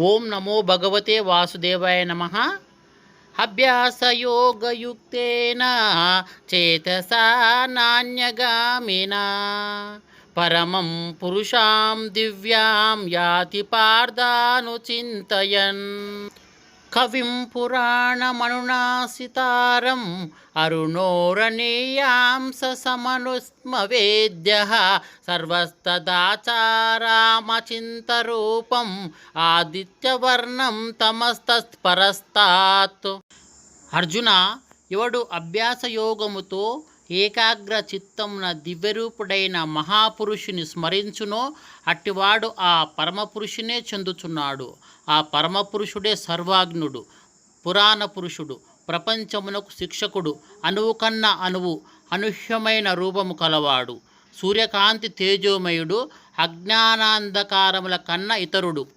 ఓం నమో భగవతే వాసుదేవాయ నమ. అభ్యాసయోగయుక్తేన చేతసా నాణ్యగామినా. పరమం పురుషాం దివ్యాం యాతి పార్థానుచింతయన్. కవిం పురాణమనునాసితారం అరుణోరణీయాంస సమనుస్మవేద్య సర్వస్తదాచారామచింతరూపం ఆదిత్యవర్ణం తమస్తత్పరస్తాత్. అర్జున ఎవడు అభ్యాసయోగముతో ఏకాగ్ర చిత్తమున దివ్యరూపుడైన మహాపురుషుని స్మరించునో అట్టివాడు ఆ పరమపురుషునే చెందుచున్నాడు. ఆ పరమపురుషుడే సర్వాగ్నుడు పురాణ పురుషుడు ప్రపంచమునకు శిక్షకుడు అణువు కన్న అణువు అనుహ్యమైన రూపము కలవాడు. సూర్యకాంతి తేజోమయుడు అజ్ఞానాంధకారముల కన్న ఇతరుడు.